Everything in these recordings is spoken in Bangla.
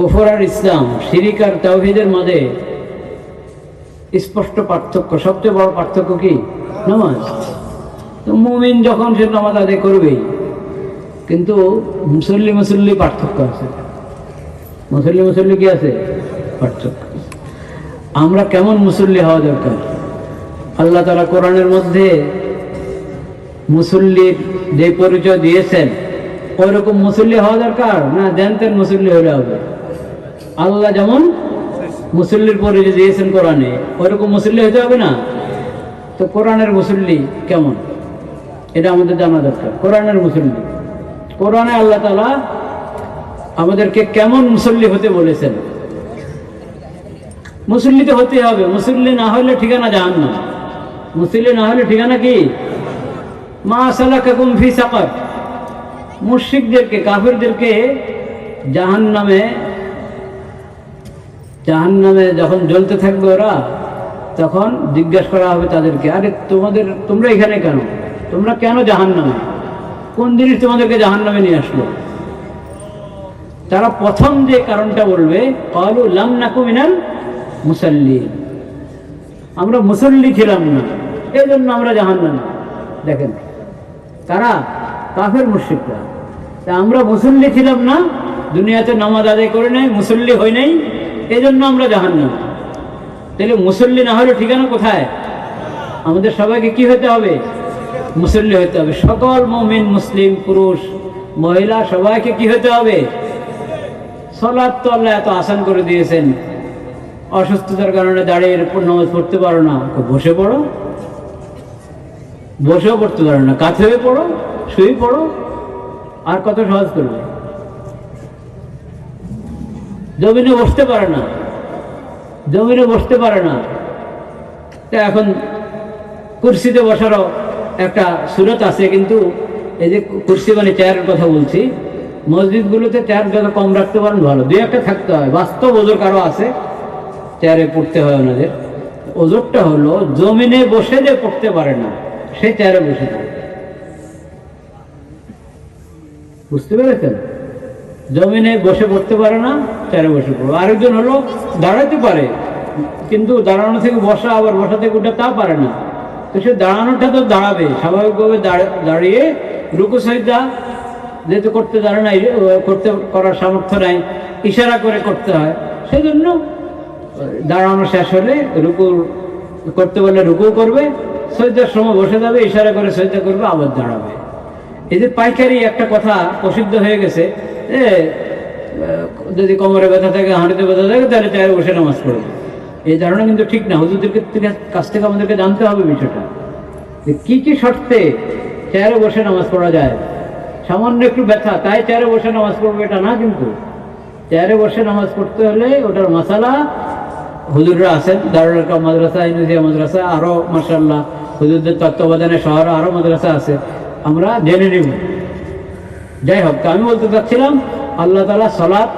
কুফর আর ইসলাম, শিরিক আর তাওহিদের মাঝে স্পষ্ট পার্থক্য, সবচেয়ে বড় পার্থক্য কি? নামাজ। তো মুমিন যখন সে নামাজ আদায় করবেই, কিন্তু মুসল্লি মুসল্লি পার্থক্য আছে। মুসল্লি মুসল্লি কি আছে? পার্থক্য আমরা কেমন মুসল্লি হওয়া দরকার? আল্লাহ তালা কোরআনের মধ্যে মুসল্লির যে পরিচয় দিয়েছেন ওই রকম মুসল্লি হওয়া দরকার না জানতেন মুসল্লি হলে হবে? আল্লাহ যেমন মুসল্লির পরিচয় দিয়েছেন কোরআনে, ওইরকম মুসল্লি হতে হবে না? তো কোরআনের মুসল্লি কেমন? এটা আমাদের জানা দরকার, কোরআনের মুসল্লি। কোরআনে আল্লাহ তালা আমাদেরকে কেমন মুসল্লি হতে বলেছেন? মুসল্লি তো হতে হবে, মুসল্লি না হলে ঠিকানা জাহান না মুসল্লি না হলে ঠিকানা কি? মা সালাকাকুম ফি সাকার। মুশরিকদেরকে, কাফিরদেরকে জাহান নামে জাহান নামে যখন জ্বলতে থাকবে ওরা, তখন জিজ্ঞাসা করা হবে তাদেরকে, আরে তোমাদের, তোমরা এখানে কেন? তোমরা কেন জাহান নামে কোন জিনিস তোমাদেরকে জাহান নামে নিয়ে আসলো? তারা প্রথম যে কারণটা বলবে, কলু লাম নাকু মিনাল মুসল্লি আমরা মুসল্লি ছিলাম না এই জন্য আমরা জাহান নামে দেখেন, তারা কাফের মুর্শিকরা তা আমরা মুসল্লি ছিলাম না, দুনিয়াতে নামাজ আদায় করে নাই, মুসল্লি হই নাই এই জন্য আমরা জাহান নামে তাহলে মুসল্লি না হলে ঠিকানা কোথায়? আমাদের সবাইকে কি হতে হবে? মুসল্লি হতে হবে। সকল মমিন, মুসলিম, পুরুষ, মহিলা, সবাইকে কি হতে হবে? সলাদ তো আল্লাহ এত আসান করে দিয়েছেন। অসুস্থতার কারণে দাঁড়িয়ে নামাজ পড়তে পারো না। বসে পড়ো। বসেও পড়তে পারো না। কাছে পড়ো, শুয়ে পড়ো। আর কত সহজ করবে? জমিনে বসতে পারে না। জমিনে বসতে পারে না। তা এখন কুর্সিতে বসারও একটা সুরত আছে, কিন্তু এই যে কুর্সি মানে চেয়ারের কথা বলছি, মসজিদগুলোতে চেয়ার যত কম রাখতে পারেন ভালো। দুই একটা থাকতে হয়। বাস্তব ওজোর কারও আছে, চেয়ারে পড়তে হয় ওনাদের। ওজোরটা হলো, জমিনে বসে যে পড়তে পারে না, সে চেয়ারে বসে থাকে বুঝতে পেরেছেন? জমিনে বসে পড়তে পারে না চেয়ারে বসে পড়ো আরেকজন হলো দাঁড়াতে পারে, কিন্তু দাঁড়ানো থেকে বসা আবার বসা থেকে উঠে তা পারে না। তো সে দাঁড়ানোটা তো দাঁড়াবে। স্বাভাবিকভাবে দাঁড়িয়ে রুকু সহিদা যেহেতু করতে দাঁড়ায় না করতে করার সামর্থ্য নাই, ইশারা করে করতে হয়। সেই জন্য দাঁড়ানো শেষ হলে রুকু, করতে বললে রুকু করবে সৈদার সময় বসে যাবে, ইশারা করে সৈদা করবে, আবার দাঁড়াবে। এই যে পাইকারি একটা কথা প্রসিদ্ধ হয়ে গেছে যদি কোমরে ব্যথা থাকে হাঁড়িতে ব্যথা থাকে, তাহলে চায়ের বসে নামাজ পড়বে এই ধারণা কিন্তু ঠিক না। হুজুরদেরকে কাছ থেকে আমাদেরকে জানতে হবে বিষয়টা। যে কি কি শর্তে চেয়ারে বসে নামাজ পড়া যায়? সামান্য একটু ব্যথা, তাই চেয়ারে বসে নামাজ পড়বে এটা না কিন্তু। চেয়ারে বসে নামাজ পড়তে হলে ওটার মশালা হুজুররা আছেন। দারুল মাদ্রাসা, ইউনিভার্সিটি মাদ্রাসা আরও মার্শাল্লাহ হুজুরদের তত্ত্বাবধানে শহরে আরও মাদ্রাসা আছে। আমরা জেনে নিব। যাই হোক আমি বলতে চাচ্ছিলাম, আল্লাহ তালা সলাৎ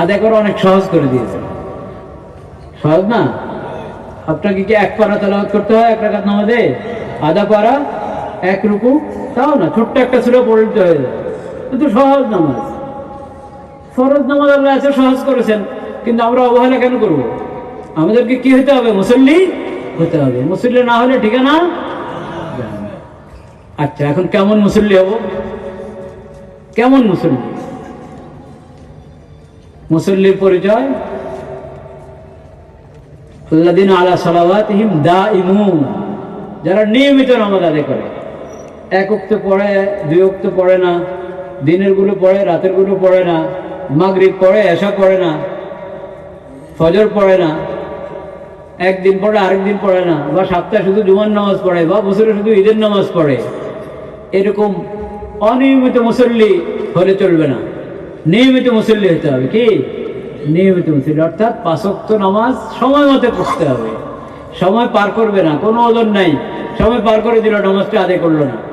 আদায় করা অনেক সহজ করে দিয়েছেন। সহজ না? আপনাকে কি এক পারা তেলাওয়াত করতে হয়, এক রাখাত নামাজে? আধা পারা, এক রুকু? তাও না, ছোট্ট একটা সুরে পড়তে হয়ে। যায় কিন্তু সহজ নামাজ। ফরজ নামাজ আল্লাহ এত সহজ করেছেন, কিন্তু আমরা অবহেলা কেন করব? আমাদেরকে কি হতে হবে? মুসল্লি হতে হবে। মুসল্লি না হলে ঠিকানা আচ্ছা এখন কেমন মুসল্লি হব? কেমন মুসল্লি? মুসল্লির পরিচয়? আল্লাদিন আলা সালাওয়াতিহিম দা ইমুন যারা নিয়মিত নামাজ আদায় করে। এক উক্ত পড়ে, দুই উক্ত পড়ে না, দিনেরগুলো পড়ে, রাতেরগুলো পড়ে না, মাগরিব পড়ে এসা পড়ে না, ফজর পড়ে না, একদিন পড়ে আরেকদিন পড়ে না, বা সপ্তাহে শুধু জুমার নামাজ পড়ে, বা বছরে শুধু ঈদের নামাজ পড়ে, এরকম অনিয়মিত মুসল্লি হলে চলবে না। নিয়মিত মুসল্লি হতে হবে কি? নিয়মিত মুসল্লি। অর্থাৎ পাঁচক্ত নামাজ সময় মতো পড়তে হবে। সময় পার করবে না। কোনো ওজন নাই। সময় পার করে দিল, নামাজটা আদায় করল না।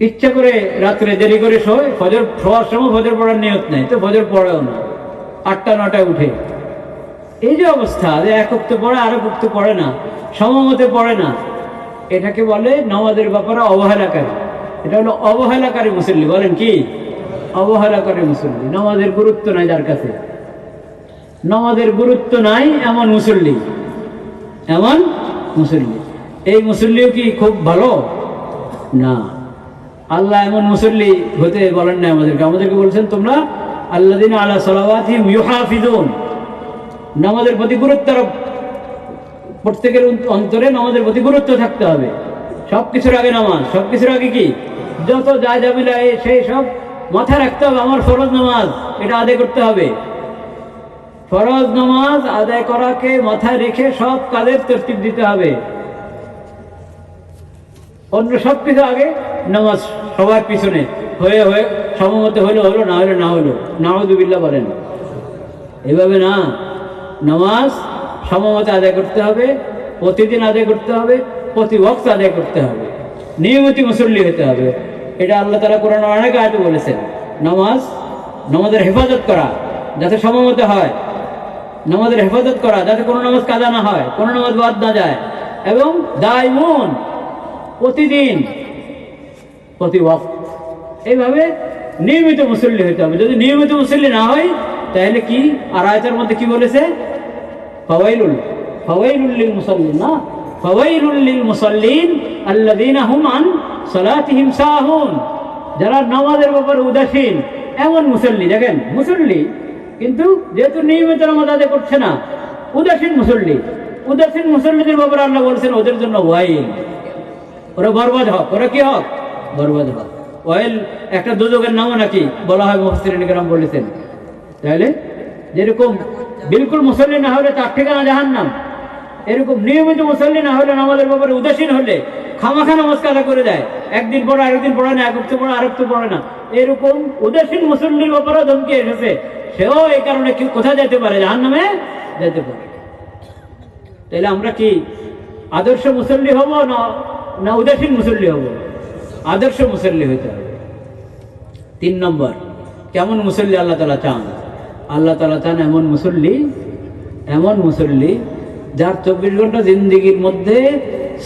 ইচ্ছা করে রাত্রে দেরি করে শোয়। ফজর শোয়ার সময় ফজর পড়ার নিয়ত নেই। তো ফজর পড়েও না। আটটা, নটায় উঠে। এই যে অবস্থা যে এক উক্ত পড়ে আর এক উক্ত পড়ে না। সময় মতে পড়ে না। এটাকে বলে নামাজের ব্যাপারে অবহেলাকারী। এটা হলো অবহেলাকারী মুসল্লি, বলেন কি? অবহেলাকারী মুসল্লি, নামাজের গুরুত্ব নাই যার কাছে। নামাজের গুরুত্ব নাই এমন মুসল্লি এমন মুসল্লি। এই মুসল্লিও কি খুব ভালো? না। আল্লাহ এমন মুসল্লি হতে বলেন না আমাদেরকে। আমাদেরকে বলছেন, তোমরা আল্লাহ দিন আল্লাহ সালাবাতি নামাজের প্রতি গুরুত্ব আরোপ- প্রত্যেকের অন্ত- অন্তরে নামাজের প্রতি গুরুত্ব থাকতে হবে। সব কিছুর আগে নামাজ সব কিছুর আগে কি? যত যা যাবিলা সেই সব মাথায় রাখতে হবে, আমার ফরজ নামাজ, এটা আদায় করতে হবে। ফরজ নামাজ আদায় করাকে মাথায় রেখে সব কাজের তরতিব দিতে হবে। অন্য সব কিছু আগে নামাজ সবার পিছনে, হয়ে হয়ে, সমমতে হলো হলো, না হলে, না হলো নাহদুবিল্লা বলেন। এভাবে না, নামাজ সমমতে আদায় করতে হবে, প্রতিদিন আদায় করতে হবে, প্রতি বক্ত আদায় করতে হবে। নিয়মিত মুসল্লি হতে হবে। এটা আল্লাহ তালা কোরআন অনেক আয়তে বলেছেন। নামাজ, নামাজের হেফাজত করা, যাতে সমমতে হয়। নামাজের হেফাজত করা, যাতে কোনো নামাজ কাজা না হয়, কোনো নামাজ বাদ না যায়। এবং দায় মন প্রতিদিন, প্রতি ওয়াক্ত। এইভাবে নিয়মিত মুসল্লি হতে হবে। যদি নিয়মিত মুসল্লি না হয়, তাহলে কি? আর আয়তার মধ্যে কি বলেছে? ফাওয়াইলুল ফাওয়াইলুল লিল মুসাল্লিন না ফাওয়াইলুল লিল মুসাল্লিন আল্লাযীনা হুম আন সালাতিহিম সাহুন যারা নামাজের ব্যাপারে উদাসীন, এমন মুসল্লি, দেখেন, মুসল্লি কিন্তু যেহেতু নিয়মিত নামাজ আদায় করছে না, উদাসীন মুসল্লি। উদাসীন মুসল্লিদের ব্যাপারে আল্লাহ বলছেন, ওদের জন্য ওয়াইল। ওরা বরবাদ হক, ওরা কি হক? বরবাদ হক। ওয়াইল একটা দুদকের নামও নাকি বলা হয় মুফসিরিন গ্রাম বলেছেন। তাহলে যেরকম বিলকুল মুসল্লি না হলে তার ঠিকানা জাহান নাম এরকম নিয়মিত মুসল্লি না হলে নামাজের ব্যাপারে উদাসীন হলে খামাখা নামাজ করে দেয়। একদিন পড়ে, আরেকদিন পড়ে না এক হপ্তাহ পড়ে আরেক তো পড়ে না। এরকম উদাসীন মুসল্লির ব্যাপারেও ধমকি এসেছে। সেও এই কারণে কি কোথায় যেতে পারে? জাহান নামে যেতে পারে। তাহলে আমরা কি আদর্শ মুসল্লি হব না না উদাসীন মুসল্লি হব? আদর্শ মুসল্লি হইতে হবে। তিন নম্বর, কেমন মুসল্লি আল্লাহ তালা চান? আল্লাহ তালা চান এমন মুসল্লি এমন মুসল্লি যার চব্বিশ ঘণ্টা জিন্দিগির মধ্যে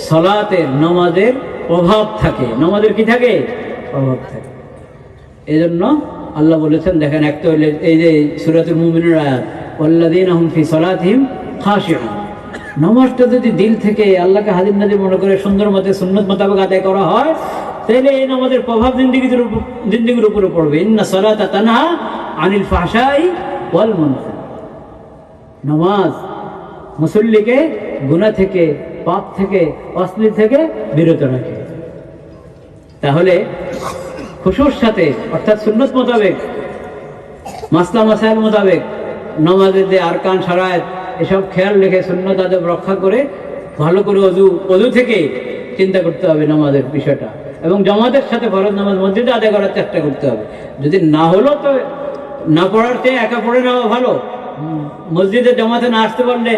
সলাতের, নমাজের প্রভাব থাকে। নমাজের কি থাকে? প্রভাব থাকে। এই জন্য আল্লাহ বলেছেন, দেখেন একটা হইলে এই যে সুরাতুল মুমিনের আয়াত, ওয়াল্লাযীনা হুম ফি সালাতিহিম খাশিউন। নামাজটা যদি দিল থেকে আল্লাহকে হাজির নাজির মনে করে সুন্দর মতে, সুন্নত মোতাবেক আদায় করা হয়, তাহলে এই নামাজের প্রভাব জিন্দিগির উপর জিন্দিগির উপরে পড়বে। ইন্না সালাতা তানহা আনিল ফাহশাই ওয়াল মুনকার নামাজ মুসল্লিকে গুনাহ থেকে, পাপ থেকে, অশ্লীল থেকে বিরত রাখে। তাহলে খুশুর সাথে, অর্থাৎ সুন্নত মোতাবেক, মাসলা মাসাইল মোতাবেক, নমাজের যে আরকান সারায়ত এসব খেয়াল রেখে সুন্নত আদব রক্ষা করে ভালো করে অজু অজু থেকে চিন্তা করতে হবে নামাজের বিষয়টা। এবং জমাতের সাথে ফরজ নামাজ মসজিদে আদায় করার চেষ্টা করতে হবে। যদি না হলো তো না পড়ার চেয়ে একা পড়ে নেওয়া ভালো। মসজিদে জমাতে না আসতে পারলে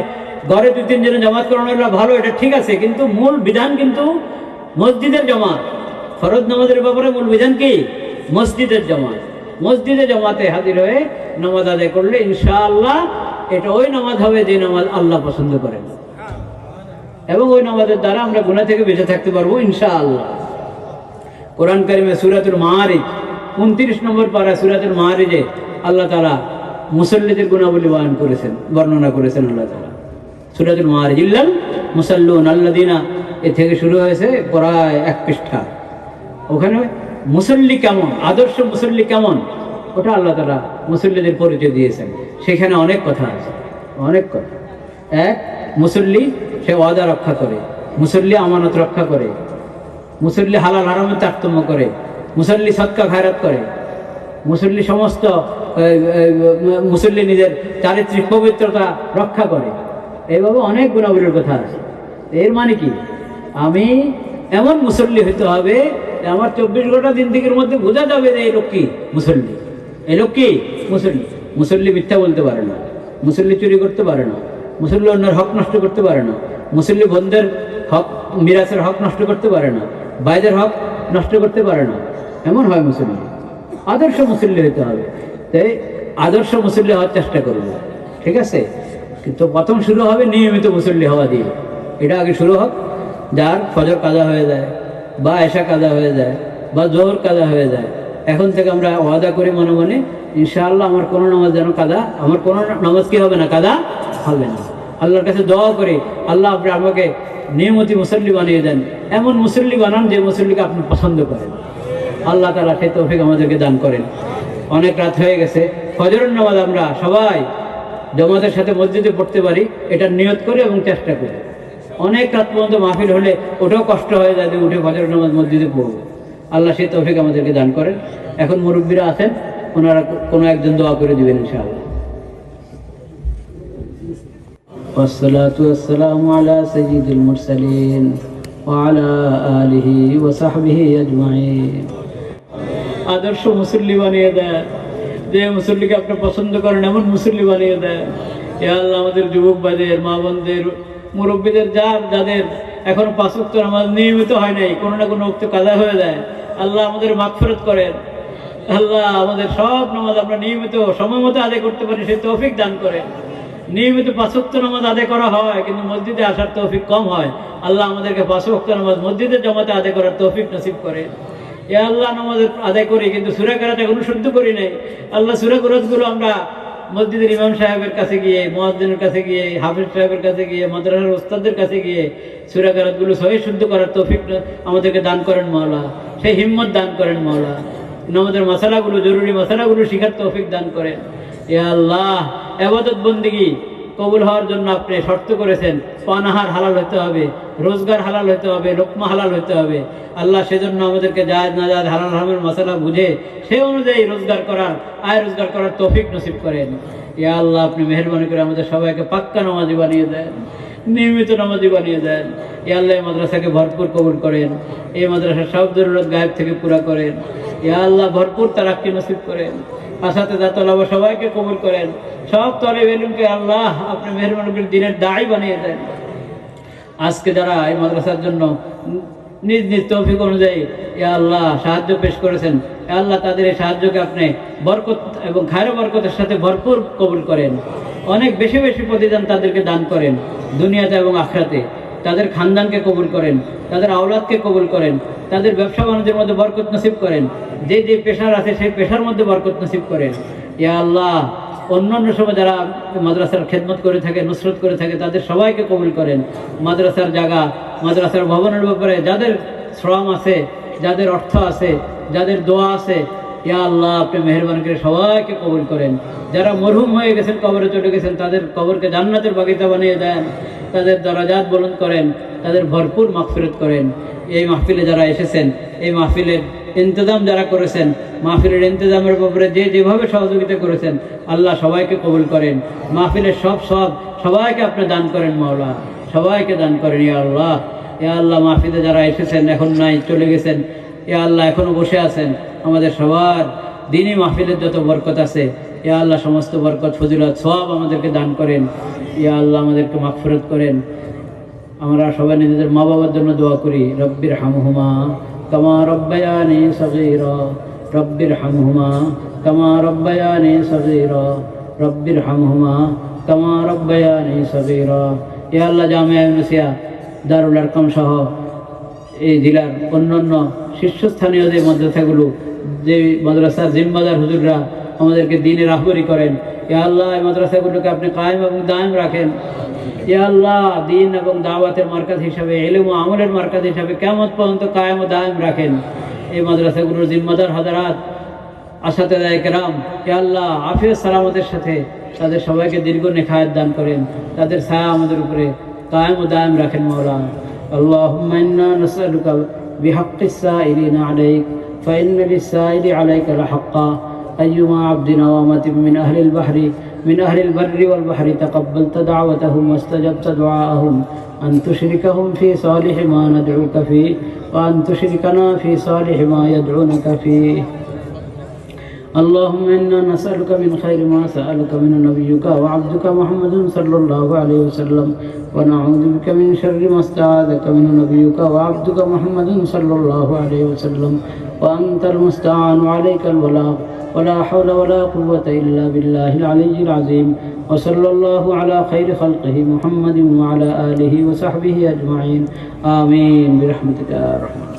ঘরে দু তিনজনে জমাত করানো হলো ভালো, এটা ঠিক আছে। কিন্তু মূল বিধান কিন্তু মসজিদের জমাত। ফরজ নামাজের ব্যাপারে মূল বিধান কি? মসজিদের জমাত। মসজিদে জমাতে হাজির হয়ে নামাজ আদায় করলে ইনশাআল্লাহ এটা ওই নামাজ হবে যে নামাজ আল্লাহ পছন্দ করেন। এবং ওই নামাজের দ্বারা আমরা গুণা থেকে বেঁচে থাকতে পারব ইনশাআল্লাহ। কোরআন কারিমে সুরাতুল মাহারিজ উনত্রিশ নম্বর পারা সুরাতুল মাহারিজে আল্লাহ তালা মুসল্লিদের গুণাবলী বয়ান করেছেন, বর্ণনা করেছেন আল্লাহ তালা সুরাতুল মাহারিজ ইল্লাল মুসাল্লুন আল্লাদিনা এ থেকে শুরু হয়েছে প্রায় এক পৃষ্ঠা। ওখানে মুসল্লি কেমন, আদর্শ মুসল্লি কেমন, ওটা আল্লাহ তালা মুসল্লিদের পরিচয় দিয়েছেন। সেখানে অনেক কথা আছে, অনেক কথা। এক, মুসল্লি, সে ওয়াদা রক্ষা করে। মুসল্লি আমানত রক্ষা করে। মুসল্লি হালাল হারামের তারতম্য করে। মুসল্লি সৎকা খায়রাত করে। মুসল্লি সমস্ত মুসল্লি নিজের চারিত্রিক পবিত্রতা রক্ষা করে। এইভাবে অনেক গুণাবলীর কথা আছে। এর মানে কি? আমি এমন মুসল্লি হইতে হবে, আমার চব্বিশ ঘণ্টা জিন্দিগির মধ্যে বোঝা যাবে যে এই লোক কি? মুসল্লি। এই লোক কি? মুসল্লি। মুসল্লি মিথ্যা বলতে পারে না। মুসল্লি চুরি করতে পারে না। মুসল্লি অন্যের হক নষ্ট করতে পারে না। মুসল্লি বন্ধের হক মিরাসের হক নষ্ট করতে পারে না। বাইদের হক নষ্ট করতে পারে না। এমন হয় মুসল্লি। আদর্শ মুসল্লি হতে হবে। তাই আদর্শ মুসল্লি হওয়ার চেষ্টা করব। ঠিক আছে? কিন্তু প্রথম শুরু হবে নিয়মিত মুসল্লি হওয়া দিয়ে। এটা আগে শুরু হোক। যার ফজর কাজা হয়ে যায়, বা এশা কাজা হয়ে যায়, বা জোহর কাজা হয়ে যায়, এখন থেকে আমরা ওয়াদা করি মনে মনে, ইনশাআল্লাহ আমার কোনো নামাজ যেন কাদা আমার কোনো নামাজ কি হবে না কাদা হবে না। আল্লাহর কাছে দোয়া করে, আল্লাহ আপনি আমাকে নিয়মতি মুসল্লি বানিয়ে দেন। এমন মুসল্লি বানান যে মুসল্লিকে আপনি পছন্দ করেন। আল্লাহ তালা সে তৌফিক আমাদেরকে দান করেন অনেক রাত হয়ে গেছে ফজরের নামাজ আমরা সবাই জমাতের সাথে মসজিদে পড়তে পারি এটা নিয়ত করে এবং চেষ্টা করি অনেক রাত পর্যন্ত মাহফিল হলে ওটাও কষ্ট হয়ে যায় যে উঠে ফজরের নামাজ মসজিদে পড়বো আল্লাহ সেই তৌফিক আমাদেরকে দান করেন এখন মুরব্বীরা আছেন ওনারা কোনো একজন দোয়া করে দিবেন ইনশাআল্লাহ والصلاة والسلام على سيد المرسلين وعلى آله وصحبه أجمعين আদর্শ মুসল্লি বানিয়ে দেয়, যে মুসল্লিকে আপনি পছন্দ করেন এমন মুসল্লি বানিয়ে দেয়। এ আল্লাহ, আমাদের যুবক ভাইদের মা বোনদের মুরব্বীদের, যার, যাদের এখনও পাঁচ উক্ত নামাজ নিয়মিত হয় নাই, কোনো না কোনো উক্ত কাদা হয়ে যায়। আল্লাহ আমাদের মাগফিরত করেন। আল্লাহ আমাদের সব নামাজ আমরা নিয়মিত সময় মতো আদায় করতে পারি, সেই তৌফিক দান করেন। নিয়মিত পাঁচক্ত নামাজ আদায় করা হয়, কিন্তু মসজিদে আসার তৌফিক কম হয়। আল্লাহ আমাদেরকে পাঁচক্ত নামাজ মসজিদের জমাতে আদায় করার তৌফিক নসিব করে এ আল্লাহ নামাজ আদায় করি, কিন্তু সুরা কেরাত এখনও শুদ্ধ করি নাই। আল্লাহ সুরা গুলো আমরা মসজিদের ইমাম সাহেবের কাছে গিয়ে মহাদ্দিনের কাছে গিয়ে, হাফিজ সাহেবের কাছে গিয়ে, মাদ্রাসার ওস্তাদের কাছে গিয়ে সুরা গুলো সহি শুদ্ধ করার তৌফিক আমাদেরকে দান করেন মাওলা। সেই হিম্মত দান করেন মাওলা। আমাদের মশালাগুলো, জরুরি মশালাগুলো শিখার তৌফিক দান করেন। এ আল্লাহ, এবাদত বন্দিগি কবুল হওয়ার জন্য আপনি শর্ত করেছেন, পানাহার হালাল হতে হবে, রোজগার হালাল হতে হবে, লোকমা হালাল হতে হবে। আল্লাহ সেজন্য আমাদেরকে জায়দ না জায়দ হালাল, হারামের মশলা বুঝে সেই অনুযায়ী রোজগার করার, আয় রোজগার করার তৌফিক নসিব করেন। ইয়া আল্লাহ, আপনি মেহরবানি করে আমাদের সবাইকে পাক্কা নামাজি বানিয়ে দেন, নিয়মিত নামাজি বানিয়ে দেন। এ আল্লাহ, এই মাদ্রাসাকে ভরপুর কবুল করেন, এই মাদ্রাসার সব জরুরত গায়েব থেকে পুরা করেন। ইয়া আল্লাহ, ভরপুর তারাক্কি নসিব করেন। সবাইকে কবুল করেন। সব তলে বেলুনকে আল্লাহ আপনি মেহরবানি করে দিনের দায় বানিয়ে দেন। আজকে যারা এই মাদ্রাসার জন্য নিজ নিজ তৌফিক অনুযায়ী এ আল্লাহ সাহায্য পেশ করেছেন, এ আল্লাহ তাদের এই সাহায্যকে আপনি বরকত এবং খায়র বরকতের সাথে ভরপুর কবুল করেন। অনেক বেশি বেশি প্রতিদান তাদেরকে দান করেন। দুনিয়াতে এবং আখরাতে। তাদের খানদানকে কবুল করেন। তাদের আওলাদকে কবুল করেন। তাদের ব্যবসা বাণিজ্যের মধ্যে বরকত নসিব করেন। যে যে পেশার আছে সেই পেশার মধ্যে বরকত নসিব করেন। ইয়া আল্লাহ, অন্যান্য সময় যারা মাদ্রাসার খেদমত করে থাকে, নুসরত করে থাকে, তাদের সবাইকে কবুল করেন। মাদ্রাসার জায়গা, মাদ্রাসার ভবনের ব্যাপারে যাদের শ্রম আছে, যাদের অর্থ আছে, যাদের দোয়া আছে, ইয়া আল্লাহ, আপনি মেহরবানি করে সবাইকে কবুল করেন। যারা মরহুম হয়ে গেছেন, কবরে চলে গেছেন, তাদের কবরকে জান্নাতের বাগিচা বানিয়ে দেন। তাদের দরাজাত বলন করেন, তাদের ভরপুর মাগফিরত করেন। এই মাহফিলে যারা এসেছেন, এই মাহফিলের ইন্তজাম যারা করেছেন, মাহফিলের ইন্তজামের ব্যাপারে যে যেভাবে সহযোগিতা করেছেন, আল্লাহ সবাইকে কবুল করেন। মাহফিলের সব সব সবাইকে আপনি দান করেন, মাওলা। সবাইকে দান করেন, ইয়া আল্লাহ। ইয়া আল্লাহ, মাহফিলে যারা এসেছেন, এখন নাই, চলে গেছেন। ইয়া আল্লাহ এখনও বসে আছেন। আমাদের সবার দিনই মাহফিলের যত বরকত আছে, ইয়া আল্লাহ, সমস্ত বরকত, ফজিলত সব আমাদেরকে দান করেন। ইয়া আল্লাহ, আমাদেরকে মাগফিরত করেন। আমরা সবাই নিজেদের মা বাবার জন্য দোয়া করি রব্বির হামহুমা কামা রব্বায়ানি সগীরা রব্বির হামহুমা কামা রব্বায়ানি সগীরা রব্বির হামহুমা কামা রব্বায়ানি সগীরা। এ আল্লাহ জামিয়া দারুল আরকাম সহ এই জেলার অন্যান্য শীর্ষস্থানীয় যে মাদ্রাসাগুলো যে মাদ্রাসার জিম্মাদার হুজুররা আমাদেরকে দিনে রাহবরি করেন। এ আল্লাহ এই মাদ্রাসাগুলোকে আপনি কায়েম এবং দায়েম রাখেন। আল্লাহ দিন এবং দাওয়াতের মার্কাজ হিসাবে এলেম ও আমলের মার্কাজ হিসাবে কেমন পর্যন্ত কায়েম ও দায়েম রাখেন এই মাদ্রাসাগুলোর জিম্মাদার হাজারাত আসাতে দায় কেরাম ইয়া আল্লাহ আফিয়া সালামতের সাথে তাদের সবাইকে দীর্ঘ নেখায়াত দান করেন তাদের ছায়া আমাদের উপরে কায়েম ও দায়েম রাখেন মৌলা اللهم إنا نسألك بحق السائلين عليك فإن للسائل عليك لحقا أيما عبد وامة من أهل البحر من أهل البر والبحر تقبلت دعوتهم واستجبت دعاءهم. أن تشركهم في صالح ما ندعوك فيه وأن تشركنا في صالح ما يدعونك فيه. اللهم إنا نسألك من خير ما سألك من نبيك وعبدك محمد صلى الله عليه وسلم. ونعوذ بك من شر ما استعاذك من نبيك وعبدك محمد صلى الله عليه وسلم. وأنت المستعان عليك البلاغ. ولا حول ولا قوة إلا بالله العلي العظيم وصلى الله على خير خلقه محمد وعلى آله وصحبه أجمعين. آمين. برحمتك يا رحمن